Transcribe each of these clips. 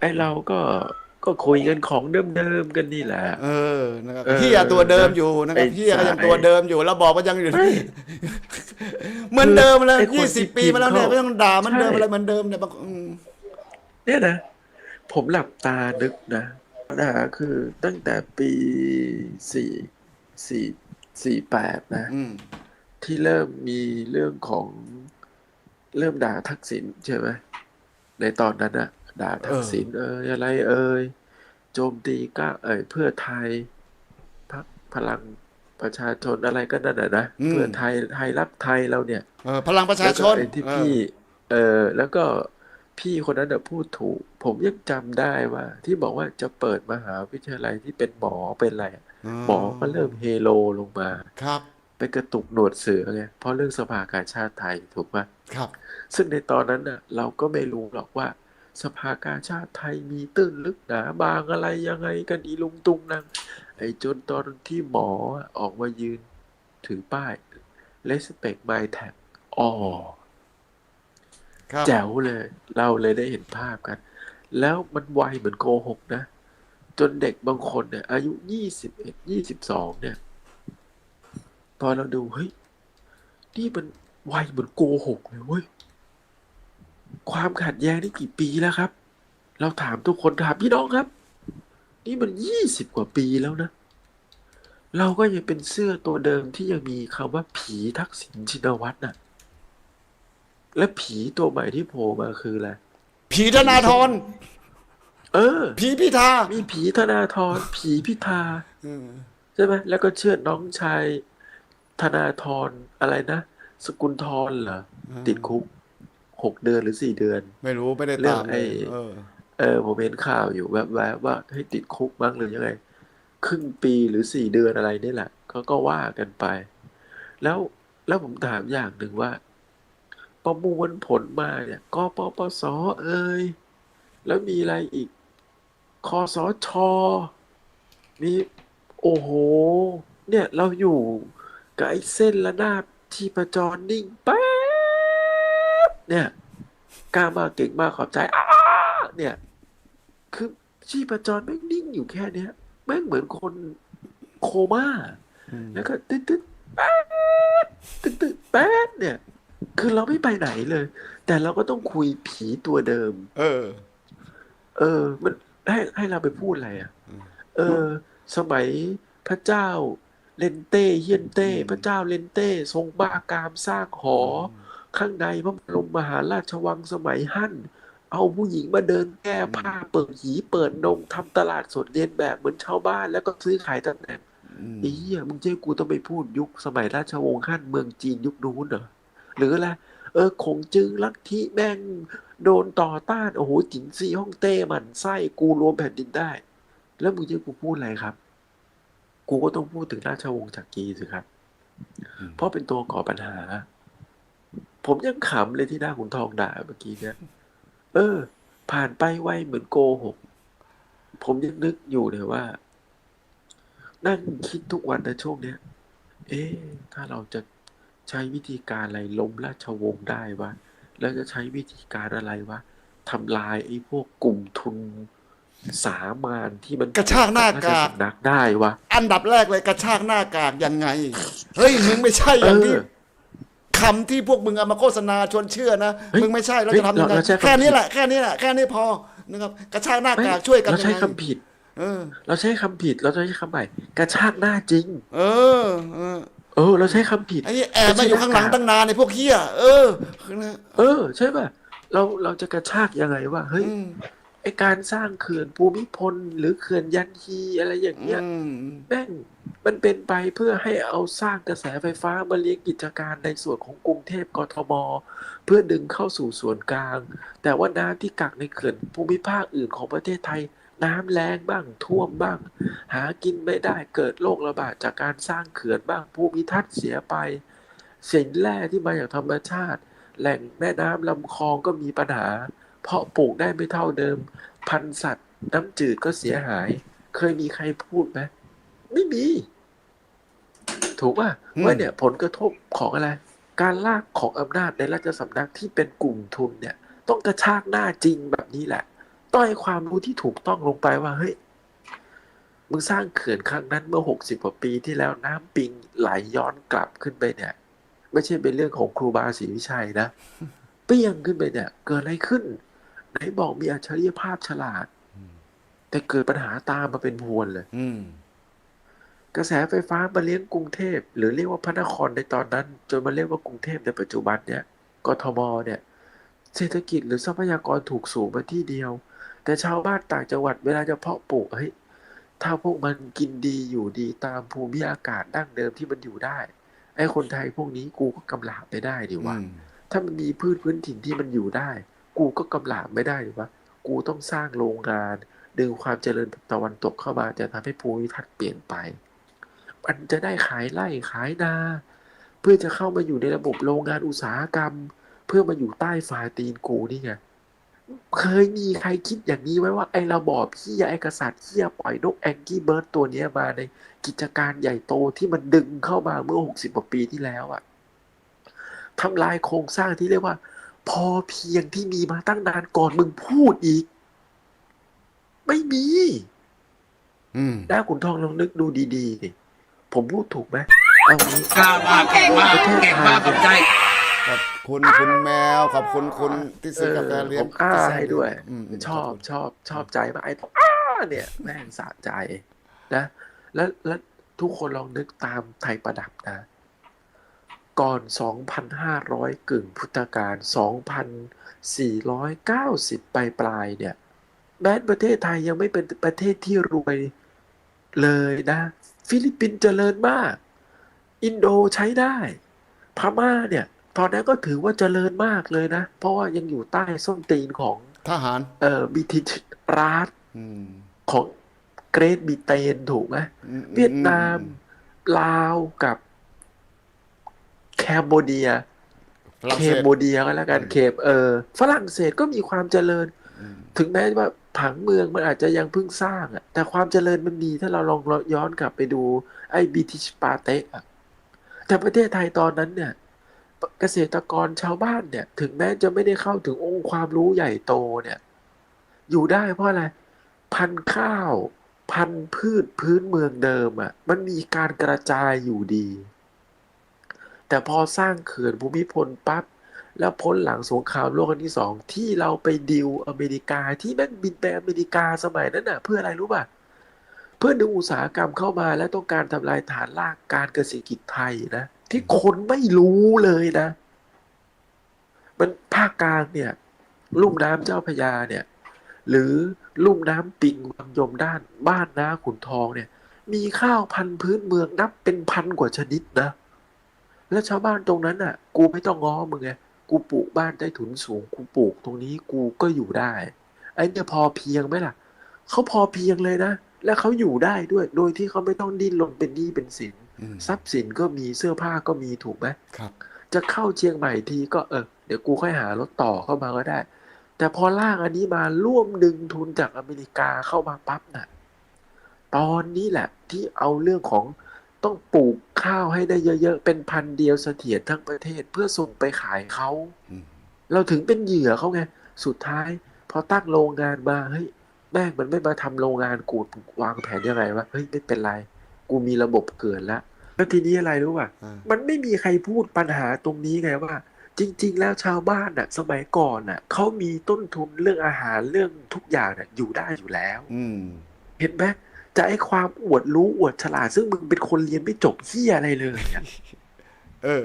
ไอเราก็ก็คุยกันของเดิมๆกันนี่แหละ เออนะครับเออเฮียตัวเดิมอยู่นะครับไอ้เฮียก็ยังสายตัวเดิมอยู่แล้วบอกว่ายังอยู่เฮ้ยเหมือนเดิมเลยไอ้คนยี่สิบที่ปีมาแล้วเนี่ยพิมพ์ก็ยังด่าเหมันเดิมใช่ อะไรเหมือนเดิมเนี่ยบางอืมเนี่ยนะ ผมหลับตานึกนะปัญหาคือตั้งแต่ปีสี่สี่สี่แปดนะ อืมที่เริ่มมีเรื่องของเริ่มด่าทักษิณใช่ไหมในตอนนั้นอะ ด่าทักษิณเอ่ยอะไรเอ่ยโจมตีก้าเอ่ยเพื่อไทยพักพลังประชาชนอะไรก็นั่นแหะนะเพื่อไทยไทยรักไทยเราเนี่ยเออพลังประชาชนแล้วก็ไอ้ที่เออพี่เออแล้วก็พี่คนนั้นน่ะพูดถูก ผมยังจำได้ว่า ที่บอกว่าจะเปิดมหาวิทยาลัยที่เป็นหมอเป็นอะไรอะหมอก็เริ่มเฮโลลงมาครับ ไปกระตุกหนวดเสือไงเพราะเรื่องสภากาชาติไทยถูกปะครับ ซึ่งในตอนนั้นน่ะ เราก็ไม่รู้หรอกว่า สภากาชาติไทยมีตื้นลึกหนาบางอะไรยังไงกันอีลุงตุงนางไอ้จนตอนที่หมอออกมายืนถือป้าย respect my tag อ๋อครับแจ๋วเลย เราเลยได้เห็นภาพกัน แล้วมันไวเหมือนโกหกนะ จนเด็กบางคนเนี่ย อายุยี่สิบเอ็ดยี่สิบสองเนี่ยพอเราดู เฮ้ย นี่มันไวเหมือนโกหกเลยเว้ย ความขัดแย้งนี่กี่ปีแล้วครับ เราถามทุกคนถามพี่น้องครับ นี่มันยี่สิบกว่าปีแล้วนะ เราก็ยังเป็นเสื้อตัวเดิมที่ยังมีคำว่าผีทักษิณชินวัตรน่ะ และผีตัวใหม่ที่โผล่มาคืออะไร ผีธนาธร เออ ผีพิธา มีผีธนาธร ผีพิธาเออใช่ไหมแล้วก็เชื่อดน้องชายธนาธรอะไรนะ สกุลธรเหรอติดคุก หกเดือนหรือสี่เดือน ไม่รู้ไม่ได้เรื่อตางมไอ้เลยเออ เออผมเห็นข่าวอยู่แวบๆว่าให้ติดคุกบ้างหรือยังไง ครึ่งปีหรือสี่เดือนอะไรนี่แหละก็ก็ว่ากันไป แล้วแล้วผมถามอย่างหนึ่งว่า ประมวลผลมาเนี่ยกปปสเอ่ยแล้วมีอะไรอีกคอสชมีโอ้โห เนี่ยเราอยู่กับไอ้เส้นระนาบที่ประจรนิ่งแป๊บ เนี่ยกล้ามาเก่งมากขอบใจอ้าเนี่ย คือชีพจรแม่งนิ่งอยู่แค่เนี้ยแม่งเหมือนคนโคม่าอืมแล้วก็ตึ๊ดตึ๊ดแป๊ดตึ๊ดตึ๊ดแป๊ดเนี่ย คือเราไม่ไปไหนเลย แต่เราก็ต้องคุยผีตัวเดิม เออ เออ มันให้ให้เราไปพูดอะไรอะอืมเออ สมัยพระเจ้าเลนเต้เฮียนเต้อืมพระเจ้าเลนเต้ ทรงบ้ากามสร้างหอ ข้างในพระบรมมหาราชวังสมัยฮั่น เอาผู้หญิงมาเดินแก้ผ้าเปิดหีเปิดนงทำตลาดสดเรียนแบบเหมือนชาวบ้านแล้วก็ซื้อขายตำแหน่งอืมไอ้เหี้ยมึงจะให้กูต้องไปพูดยุคสมัยราชวงศ์ฮั่นเมืองจีนยุคนู้นเหรอหรืออะไรเออคงจึงลัทธิแม่งโดนต่อต้านโอ้โหจินซีฮ่องเต้หมันไส้กูรวมแผ่นดินได้ แล้วมึงจะให้กูพูดอะไรครับ กูก็ต้องพูดถึงราชวงศ์จักรีสิครับ เพราะเป็นตัวก่อปัญหา ผมยังขำเลยที่หน้าขุนทองด่าเมื่อกี้เนี่ย เออ ผ่านไปไวเหมือนโกหก ผมยังนึกอยู่เลยว่า นั่งคิดทุกวันนะช่วงเนี้ย เอ๊ะ ถ้าเราจะใช้วิธีการอะไรล้มราชวงศ์ได้วะ แล้วจะใช้วิธีการอะไรวะทำลายไอ้พวกกลุ่มทุนสามานที่มันกระชากหน้ากากรชสำนักได้วะ อันดับแรกเลยกระชากหน้ากากยังไง เฮ้ยมึงไม่ใช่อย่างที่เออ คำที่พวกมึงเอามาโฆษณาชวนเชื่อนะ เฮ้ยมึงไม่ใช่เราเฮ้ยจะทำยังไงเราเราใช้คำ แค่นี้ผิดแหละแค่นี้แหละแค่นี้พอนะครับกระชากหน้าไม่กากช่วยกันเราใช้ยังไงคำผิด เออ เราใช้คำผิด เราใช้คำใหม่กระชากหน้าจริง เออเออเออ เราใช้คำผิด ไอ้นี่แอบมาอยู่ข้างหลังตั้งนานในพวกเฮียเออนะเออ ใช่ป่ะ เราเราจะกระชากยังไงว่าเฮ้ย อืม ไอการสร้างเขื่อนภูมิพล หรือเขื่อนยันฮีอะไรอย่างเงี้ยอืมแม่งมันเป็นไปเพื่อให้เอาสร้างกระแสไฟฟ้ามาเลี้ยงกิจการในส่วนของกรุงเทพกทม เพื่อดึงเข้าสู่ส่วนกลาง แต่ว่าน้ำที่กักในเขื่อนภูมิภาคอื่นของประเทศไทย น้ำแรงบ้างท่วมบ้าง หากินไม่ได้เกิดโรคระบาดจากการสร้างเขื่อนบ้างภูมิทัศน์เสียไปสินแร่ที่มาจากธรรมชาติ แหล่งแม่น้ำลำคลองก็มีปัญหา เพราะปลูกได้ไม่เท่าเดิม พันธุ์สัตว์ น้ำจืดก็เสียหาย เคยมีใครพูดไหมไม่มี ถูกป่ะอืมว่าเนี่ย ผลกระทบของอะไร การลากของอำนาจในราชสำนักที่เป็นกลุ่มทุนเนี่ย ต้องกระชากหน้าจริงแบบนี้แหละ ต้องให้ความรู้ที่ถูกต้องลงไปว่าเฮ้ยมึงสร้างเขื่อนครั้งนั้นเมื่อหกสิบกว่าปีที่แล้วน้ำปิงไหลย้อนกลับขึ้นไปเนี่ย ไม่ใช่เป็นเรื่องของครูบาศรีวิชัยนะเปี้ยงขึ้นไปเนี่ย เกิดอะไรขึ้น ไหนบอกมีอัจฉริยภาพฉลาด แต่เกิดปัญหาตามมาเป็นพวนเลยอืมกระแสไฟฟ้ามาเลี้ยงกรุงเทพ หรือเรียกว่าพระนครในตอนนั้น จนมาเรียกว่ากรุงเทพในปัจจุบันเนี่ยกทมเนี่ย เศรษฐกิจหรือทรัพยากรถูกสูงมาที่เดียว แต่ชาวบ้านต่างจังหวัดเวลาจะเพาะปลูกเฮ้ยถ้าพวกมันกินดีอยู่ดีตามภูมิอากาศดั้งเดิมที่มันอยู่ได้ ไอ้คนไทยพวกนี้กูก็กำลาบไม่ได้ดิวะอืมถ้ามันมีพืชพื้นถิ่นที่มันอยู่ได้ กูก็กำลาบไม่ได้ดิวะกูต้องสร้างโรงงาน ดึงความเจริญแบบตะวันตกเข้ามาจะทำให้ภูมิทัศน์เปลี่ยนไป มันจะได้ขายไร่ขายนา เพื่อจะเข้ามาอยู่ในระบบโรงงานอุตสาหกรรม เพื่อมาอยู่ใต้ฝ่าตีนกูนี่ไงเคยมีใครคิดอย่างนี้ไว้ว่าไอ้ระบอบที่ไอ้กษัตริย์ที่ปล่อยนกแองกี้เบิร์ดตัวนี้มาในกิจการใหญ่โตที่มันดึงเข้ามาเมื่อหกสิบกว่าปีที่แล้วอะทำลายโครงสร้างที่เรียกว่า พอเพียงที่มีมาตั้งนานก่อนมึงพูดอีก ไม่มีอืมด้าขุนทองลองนึกดูดีๆดิผมพูดถูกไหมเอางี้กล้ามากเก่งมากเก่งมากขอบใจขอบคุณคุณแมวขอบคุณคุณที่ซื้อกาแฟเลี้ยผงมอ้าให้ด้วยอืมมชอบขคุณชอบชอบใจมากไอ้อ้าเนี่ยแม่งสะใจนะแล้วแล้วทุกคนลองนึกตามไทยประดับนะ ก่อน 2,500 กึ่งพุทธกาล2,490 ปลายปลายๆเนี่ยแม้ประเทศไทยยังไม่เป็นประเทศที่รวยเลยนะ ฟิลิปปินส์เจริญมาก อินโดใช้ได้ พม่าเนี่ย ตอนนั้นก็ถือว่าเจริญมากเลยนะ เพราะว่ายังอยู่ใต้ส้นตีนของทหาร เอ่อบิทิชราชอืมของเกรทบิเตนถูกไหมอืมเวียดนามอืลาวกับแค มโบเดีย ฝรั่งเคเศสมโบเดียก็แล้วกันเคมเออฝรั่งเศสก็มีความเจริญ อืม ถึงแม้ว่าผังเมืองมันอาจจะยังเพิ่งสร้างอะแต่ความเจริญมันมีถ้าเราลองย้อนกลับไปดูไอ้บิทิชปาเตะอะแต่ประเทศไทยตอนนั้นเนี่ย เกษตรกรชาวบ้านเนี่ย ถึงแม้จะไม่ได้เข้าถึงองค์ความรู้ใหญ่โตเนี่ย อยู่ได้เพราะอะไร พันธุ์ข้าว พันธุ์พืชพื้นเมืองเดิมอะ่ะ มันมีการกระจายอยู่ดี แต่พอสร้างเขื่อนภูมิพลปั๊บแล้วพ้นหลังสงครามโลกครั้งที่สองที่เราไปดิวอเมริกาที่แม่งบินไปอเมริกาสมัยนั้นน่ะ เพื่ออะไรรู้ป่ะเพื่อดึงอุตสาหกรรมเข้ามาและต้องการทำลายฐานรากการเกษตรกิจไทยนะที่คนไม่รู้เลยนะ มันภาคกลางเนี่ยลุ่มน้ำเจ้าพยาเนี่ย หรือลุ่มน้ำปิงวังยมด้านบ้านนาขุนทองเนี่ย มีข้าวพันธุ์พื้นเมืองนับเป็นพันกว่าชนิดนะ แล้วชาวบ้านตรงนั้นน่ะ กูไม่ต้องง้อมึงไงกูปลูกบ้านใต้ถุนสูง กูปลูกตรงนี้กูก็อยู่ได้ไอ้เนี่ยพอเพียงไหมล่ะเขาพอเพียงเลยนะ และเขาอยู่ได้ด้วย โดยที่เขาไม่ต้องดิ้นรนเป็นหนี้เป็นสินอืมทรัพย์สินก็มีเสื้อผ้าก็มีถูกไหมครับ จะเข้าเชียงใหม่ทีก็เออเดี๋ยวกูค่อยหารถต่อเข้ามาก็ได้ แต่พอล่างอันนี้มาร่วมดึงทุนจากอเมริกาเข้ามาปั๊บน่ะ ตอนนี้แหละที่เอาเรื่องของ ต้องปลูกข้าวให้ได้เยอะๆ เป็นพันธุ์เดียวเสถียรทั้งประเทศเพื่อส่งไปขายเขาอืมเราถึงเป็นเหยื่อเขาไง สุดท้าย พอตั้งโรงงานมาเฮ้ยแม่งมันไม่มาทำโรงงานกูวางแผนยังไงวะเฮ้ยไม่เป็นไร กูมีระบบเกินแล้วแล้วทีนี้อะไรรู้ป่ะอ่ามันไม่มีใครพูดปัญหาตรงนี้ไงว่า จริง ๆ แล้วชาวบ้านน่ะ สมัยก่อนน่ะเขามีต้นทุนเรื่องอาหารเรื่องทุกอย่างน่ะอยู่ได้อยู่แล้ว อืมเห็นไหม จะไอ้ความอวดรู้อวดฉลาด ซึ่งมึงเป็นคนเรียนไม่จบเหี้ยอะไรเลยเนี่ยเออ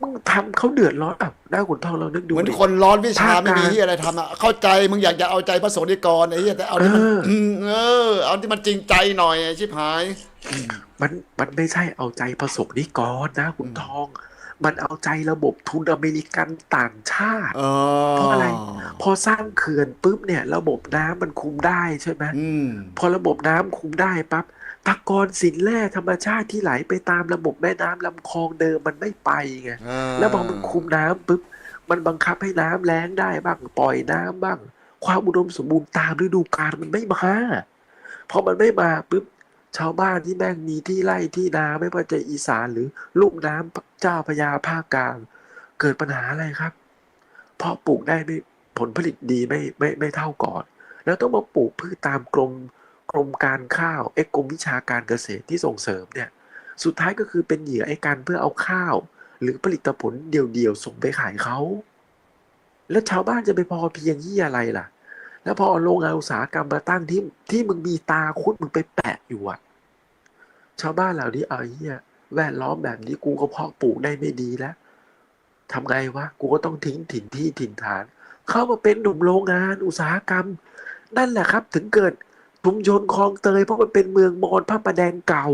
มึงทำเขาเดือดร้อนอะหน้าขุนทองเรานึกดูเหมือนดิ คนร้อนวิชาภาคไม่มีกลางที่อะไรทำอะเข้าใจมึงอยากจะเอาใจพระโสนิกรไอ้เหี้ยแต่เอาที่มันเอออื มเออ เอาที่มันจริงใจหน่อยไอ้ชิบหาย มันมันไม่ใช่เอาใจประสบนิกรนะขุนทอง มันเอาใจระบบทุนอเมริกันต่างชาติเออเพราะอะไร พอสร้างเขื่อนปุ๊บเนี่ย ระบบน้ำมันคุมได้ใช่ไหมอืมพอระบบน้ำคุมได้ปั๊บตะกอนสินแร่ธรรมชาติที่ไหลไปตามระบบแม่น้ำลำคลองเดิมมันไม่ไปไงอ่าแล้วพอมันคุมน้ำปุ๊บมันบังคับให้น้ำแล้งได้บ้างปล่อยน้ำบ้าง ความอุดมสมบูรณ์ตามฤดูกาลมันไม่มาพอมันไม่มาปุ๊บ ชาวบ้านที่แม่งมีที่ไร่ที่นาไม่ว่าจะอีสานหรือลุ่มน้ำเจ้าพระยาภาคกลาง เกิดปัญหาอะไรครับ เพราะปลูกได้ไม่ผลผลิตดีไม่ไม่ไม่เท่าก่อน แล้วต้องมาปลูกพืชตามกรมกรมการข้าวเอ็กรมวิชาการเกษตรที่ส่งเสริมเนี่ย สุดท้ายก็คือเป็นเหยื่อไอ้การเพื่อเอาข้าว หรือผลิตผลเดี่ยวๆส่งไปขายเขาแล้วชาวบ้านจะไปพอเพียงยี่อะไรล่ะ แล้วพอเอาโรงงานอุตสาหกรรมมาตั้งที่ที่มึงมีตาคุดมึงไปแปะอยู่อะชาวบ้านเหล่านี้เอาไอ้เหี้ยแวดล้อมแบบนี้กูก็เพาะปลูกได้ไม่ดีแล้วทำไงวะ กูก็ต้องทิ้งถิ่นที่ถิ่นฐาน เข้ามาเป็นหนุ่มโรงงานอุตสาหกรรม นั่นแหละครับ ถึงเกิดชุมชนคลองเตยเพราะมันเป็นเมืองมอญพระประแดงเก่า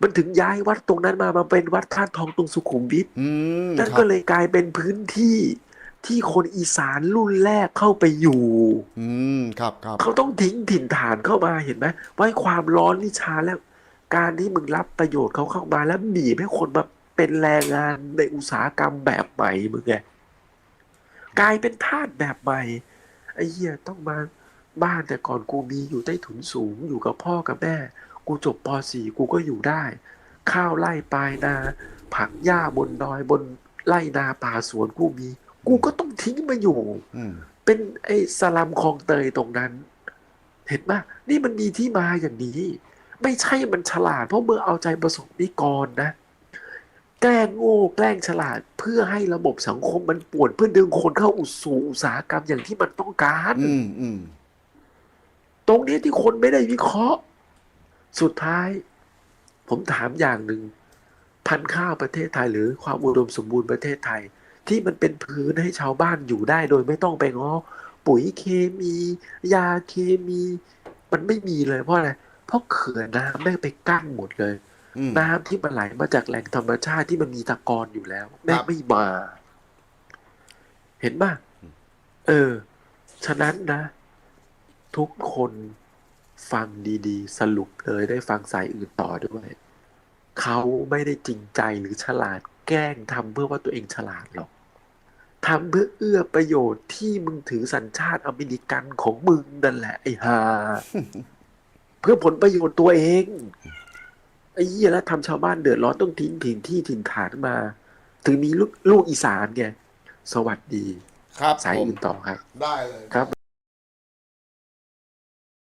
มันถึงย้ายวัดตรงนั้นมามาเป็นวัดธาตุทองตรงสุขุมวิทอืมนั่นครับก็เลยกลายเป็นพื้นที่ ที่คนอีสานรุ่นแรกเข้าไปอยู่ อืมครับครับเขาต้องทิ้งถิ่นฐานเข้ามาเห็นไหมว่าความร้อนนี่ชาแล้ว การที่มึงรับประโยชน์เขาเข้ามาแล้วบีบให้คนมาเป็นแรงงานในอุตสาหกรรมแบบใหม่มึงไงกลายเป็นทาสแบบใหม่ไอ้เหี้ยต้องมาบ้านแต่ก่อนกูมีอยู่ใต้ถุนสูงอยู่กับพ่อกับแม่ กูจบป .4 กูก็อยู่ได้ ข้าวไร่ปลายนา ผักหญ้าบนดอยบนไร่นาป่าสวนกูมี กูก็ต้องทิ้งมาอยู่อืมเป็นไอ้สลัมคลองเตยตรงนั้น เห็นไหมนี่มันมีที่มาอย่างนี้ ไม่ใช่มันฉลาด เพราะเมื่อเอาใจประสบนิกรนะ แกล้งโง่แกล้งฉลาดเพื่อให้ระบบสังคมมันป่วนเพื่อดึงคนเข้าอุตสู่อุตสาหกรรมอย่างที่มันต้องการอืมอืมตรงนี้ที่คนไม่ได้วิเคราะห์ สุดท้าย ผมถามอย่างหนึ่งพันธุ์ข้าวประเทศไทยหรือความอุดมสมบูรณ์ประเทศไทย ที่มันเป็นพื้นให้ชาวบ้านอยู่ได้โดยไม่ต้องไปง้อปุ๋ยเคมี ยาเคมี มันไม่มีเลยเพราะอะไรเพราะเขื่อนน้ำแม่งไปกั้นหมดเลยอืมน้ำที่มันไหลมาจากแหล่งธรรมชาติที่มันมีตะกอนอยู่แล้ว แม่งครับไม่มา เห็นป่ะเออ ฉะนั้นนะ ทุกคนฟังดีๆ สรุปเลยได้ฟังสายอื่นต่อด้วย เขาไม่ได้จริงใจหรือฉลาด แกล้งทำเพื่อว่าตัวเองฉลาดหรอกทำเพื่อเอื้อประโยชน์ที่มึงถือสัญชาติอเมริกันของมึงนั่นแหละไอ้ห่าเพื่อผลประโยชน์ตัวเองไอ้เหี้ยแล้วทำชาวบ้านเดือดร้อนต้องทิ้งถิ่นที่ถิ่นฐานมา ถึงมีลูกลูกอีสานไงสวัสดี ครับสายผมอื่นต่อครับ ได้เลยครับ